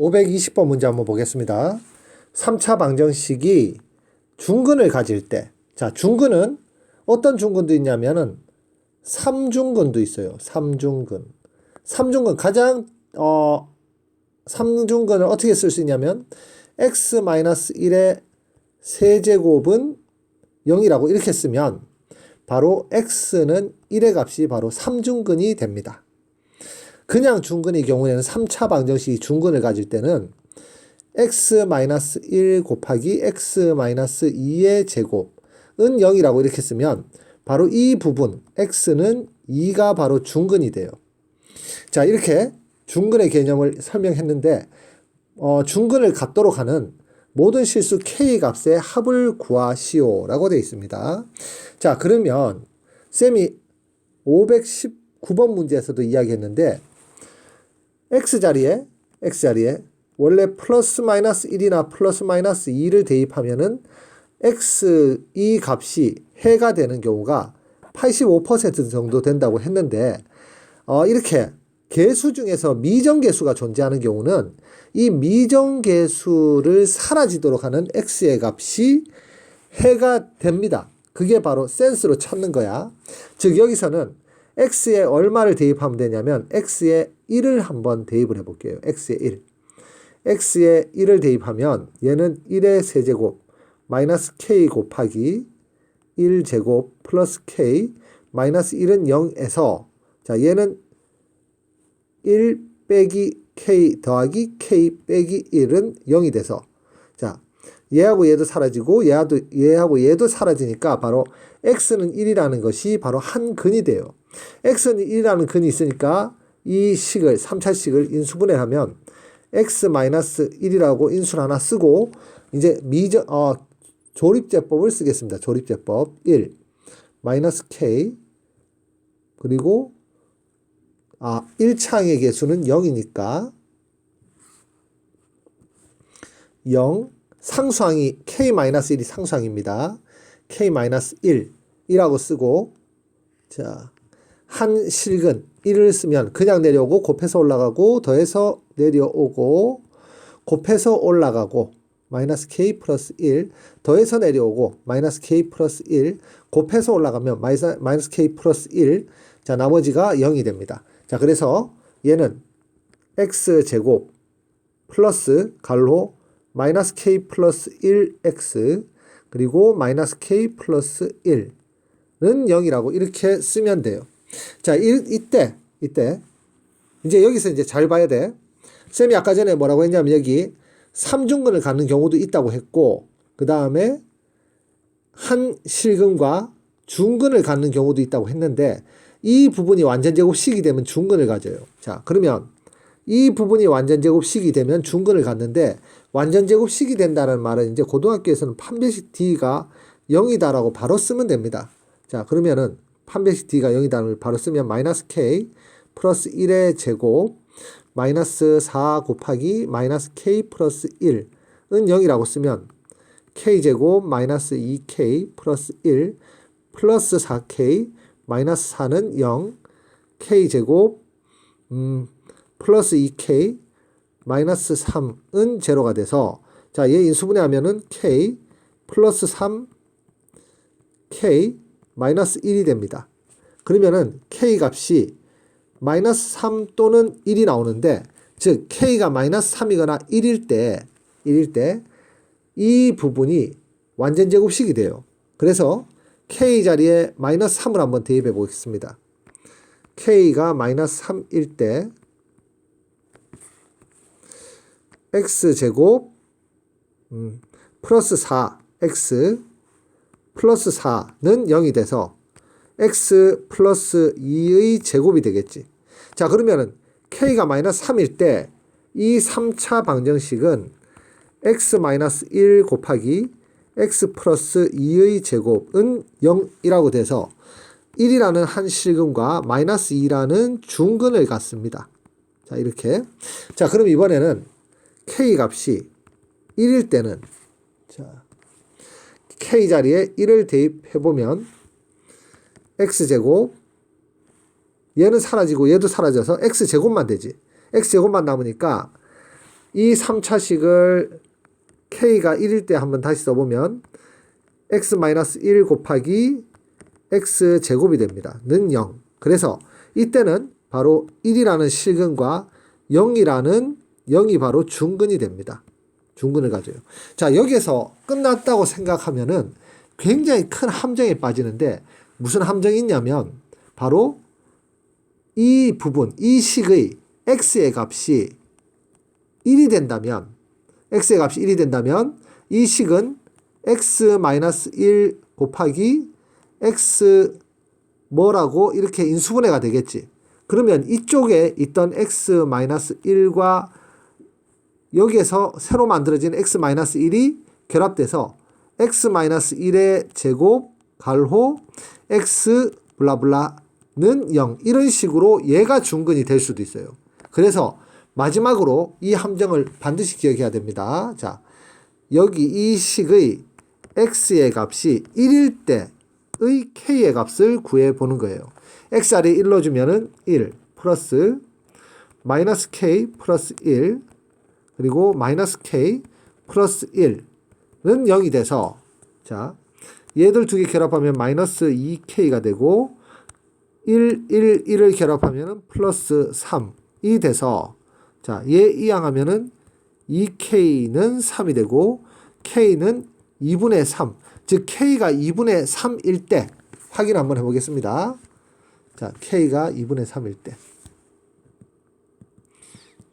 520번 문제 한번 보겠습니다. 3차 방정식이 중근을 가질 때, 자, 중근은 어떤 중근도 있냐면은 3중근도 있어요. 3중근. 3중근 가장 어 3중근을 어떻게 쓸 수 있냐면 x-1의 세제곱은 0이라고 이렇게 쓰면 바로 x는 1의 값이 바로 3중근이 됩니다. 그냥 중근의 경우에는 3차 방정식이 중근을 가질 때는 x-1 곱하기 x-2의 제곱은 0이라고 이렇게 쓰면 바로 이 부분 x는 2가 바로 중근이 돼요. 자 이렇게 중근의 개념을 설명했는데 어, 중근을 갖도록 하는 모든 실수 k 값의 합을 구하시오라고 되어 있습니다. 자 그러면 쌤이 519번 문제에서도 이야기했는데 x 자리에 x 자리에 원래 플러스 마이너스 1이나 플러스 마이너스 2를 대입하면은 x 이 값이 해가 되는 경우가 85% 정도 된다고 했는데 어 이렇게 개수 중에서 미정계수가 존재하는 경우는 이 미정계수를 사라지도록 하는 x의 값이 해가 됩니다. 그게 바로 센스로 찾는 거야. 즉 여기서는 x에 얼마를 대입하면 되냐면 x에 1을 한번 대입을 해볼게요. x에 1. x에 1을 대입하면 얘는 1의 세제곱 마이너스 k 곱하기 1제곱 플러스 k 마이너스 1은 0에서 자 얘는 1 빼기 k 더하기 k 빼기 1은 0이 돼서 자 얘하고 얘도 사라지고 얘하고 얘하고 얘도 사라지니까 바로 x는 1이라는 것이 바로 한 근이 돼요. x는 1이라는 근이 있으니까 이 식을 3차 식을 인수분해하면 x-1이라고 인수를 하나 쓰고 이제 미저 어 조립제법을 쓰겠습니다. 조립제법 1 마이너스 k 그리고 아 1창의 개수는 0이니까 0 상수항이 k-1이 상수항입니다. k-1 이라고 쓰고 자, 한 실근 1을 쓰면 그냥 내려오고 곱해서 올라가고 더해서 내려오고 곱해서 올라가고 마이너스 k 플러스 1 더해서 내려오고 마이너스 k 플러스 1 곱해서 올라가면 마이너스 k 플러스 1 자, 나머지가 0이 됩니다. 자, 그래서 얘는 x 제곱 플러스 갈로 마이너스 k 플러스 1x 그리고 마이너스 k 플러스 1은 0이라고 이렇게 쓰면 돼요. 자, 이, 이때, 이때, 이제 여기서 이제 잘 봐야 돼. 쌤이 아까 전에 뭐라고 했냐면 여기 3중근을 갖는 경우도 있다고 했고, 그 다음에 한 실근과 중근을 갖는 경우도 있다고 했는데, 이 부분이 완전 제곱식이 되면 중근을 가져요. 자, 그러면 이 부분이 완전 제곱식이 되면 중근을 갖는데, 완전 제곱식이 된다는 말은 이제 고등학교에서는 판별식 D가 0이다라고 바로 쓰면 됩니다. 자, 그러면은 판별식 D가 0이다를 바로 쓰면 마이너스 K 플러스 1의 제곱 마이너스 4 곱하기 마이너스 K 플러스 1은 0이라고 쓰면 K제곱 마이너스 2K 플러스 1 플러스 4K 마이너스 4는 0 K제곱 음, 플러스 2K 마이너스 3은 제로가 돼서 자, 얘 인수분해 하면은 K 플러스 3 K 마이너스 1이 됩니다. 그러면은 K 값이 마이너스 3 또는 1이 나오는데 즉 K가 마이너스 3이거나 1일 때 1일 때 이 부분이 완전 제곱식이 돼요. 그래서 K 자리에 마이너스 3을 한번 대입해 보겠습니다. K가 마이너스 3일 때 x제곱 음, 플러스 4x 플러스 4는 0이 돼서 x 플러스 2의 제곱이 되겠지. 자 그러면은 k가 마이너스 3일 때 이 3차 방정식은 x 마이너스 1 곱하기 x 플러스 2의 제곱은 0이라고 돼서 1이라는 한 실근과 마이너스 2라는 중근을 갖습니다. 자 이렇게 자 그럼 이번에는 k 값이 1일 때는 자 k 자리에 1을 대입해 보면 x 제곱 얘는 사라지고 얘도 사라져서 x 제곱만 되지. x 제곱만 남으니까 이 3차식을 k가 1일 때 한번 다시 써보면 x-1 곱하기 x 제곱이 됩니다. 는 0. 그래서 이때는 바로 1이라는 실근과 0이라는 0이 바로 중근이 됩니다. 중근을 가져요. 자, 여기에서 끝났다고 생각하면은 굉장히 큰 함정에 빠지는데 무슨 함정이 있냐면 바로 이 부분, 이 식의 x의 값이 1이 된다면 x의 값이 1이 된다면 이 식은 x-1 곱하기 x 뭐라고 이렇게 인수분해가 되겠지. 그러면 이쪽에 있던 x-1과 여기에서 새로 만들어진 x-1이 결합돼서 x-1의 제곱 갈호 x 블라블라는 0 이런 식으로 얘가 중근이 될 수도 있어요. 그래서 마지막으로 이 함정을 반드시 기억해야 됩니다. 자, 여기 이 식의 x의 값이 1일 때의 k의 값을 구해 보는 거예요. xr이 1로 주면은 1 플러스 마이너스 k 플러스 1 그리고 마이너스 k 플러스 1은 0이 돼서 자 얘들 두 개 결합하면 마이너스 2k가 되고 1, 1, 1을 결합하면 플러스 3이 돼서 자, 얘 이항하면은 2k는 3이 되고 k는 2분의 3. 즉 k가 2분의 3일 때 확인 한번 해 보겠습니다. 자, k가 2분의 3일 때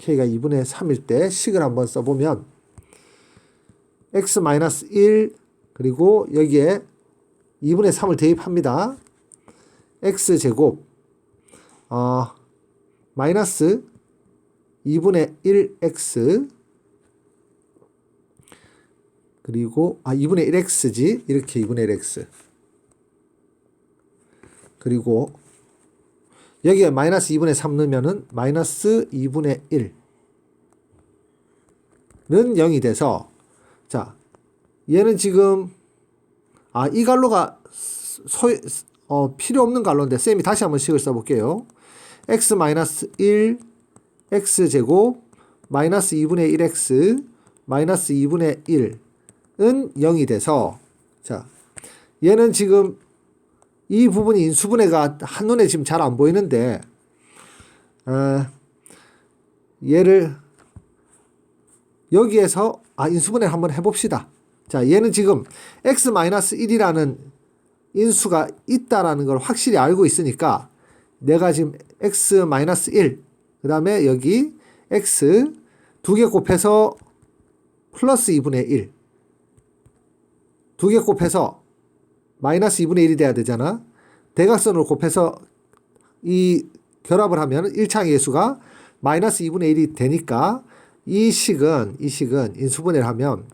k가 2분의 3일 때 식을 한번 써 보면 x-1 그리고 여기에 2분의 3을 대입합니다. x 제곱 어, 마이너스 2분의 1x 그리고 아 2분의 1x지 이렇게 2분의 1x 그리고 여기에 마이너스 2분의 3 넣으면은 마이너스 2분의 1는 0이 돼서 자 얘는 지금 아 이 갈로가 소, 어, 필요 없는 갈로인데 쌤이 다시 한번 식을 써볼게요. x 마이너스 1 x 제곱 마이너스 2분의 1x 마이너스 2분의 1은 0이 돼서 자 얘는 지금 이 부분이 인수분해가 한눈에 지금 잘 안 보이는데 어, 얘를 여기에서 아 인수분해를 한번 해봅시다. 자 얘는 지금 x 마이너스 1이라는 인수가 있다라는 걸 확실히 알고 있으니까 내가 지금 x 마이너스 1, 그 다음에 여기 x 두 개 곱해서 플러스 2분의 1. 두 개 곱해서 마이너스 2분의 1이 돼야 되잖아. 대각선을 곱해서 이 결합을 하면 1창의 예수가 마이너스 2분의 1이 되니까 이 식은 이 식은 인수분해를 하면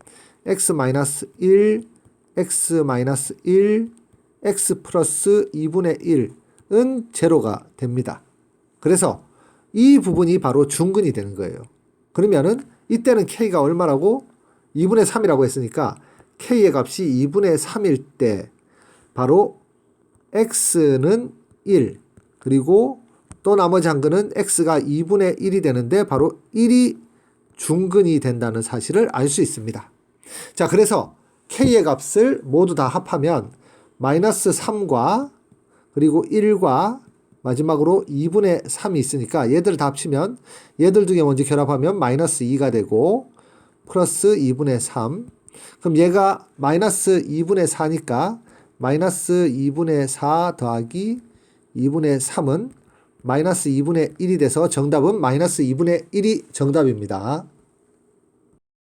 x 마이너스 1, x 마이너스 1, x 플러스 2분의 1은 제로가 됩니다. 그래서 이 부분이 바로 중근이 되는 거예요. 그러면은 이때는 k가 얼마라고? 2분의 3이라고 했으니까 k의 값이 2분의 3일 때 바로 x는 1 그리고 또 나머지 한 거는 x가 2분의 1이 되는데 바로 1이 중근이 된다는 사실을 알 수 있습니다. 자, 그래서 k의 값을 모두 다 합하면 마이너스 3과 그리고 1과 마지막으로 2분의 3이 있으니까 얘들을 다 합치면 얘들 두개 먼저 결합하면 마이너스 2가 되고 플러스 2분의 3 그럼 얘가 마이너스 2분의 4니까 마이너스 2분의 4 더하기 2분의 3은 마이너스 2분의 1이 돼서 정답은 마이너스 2분의 1이 정답입니다.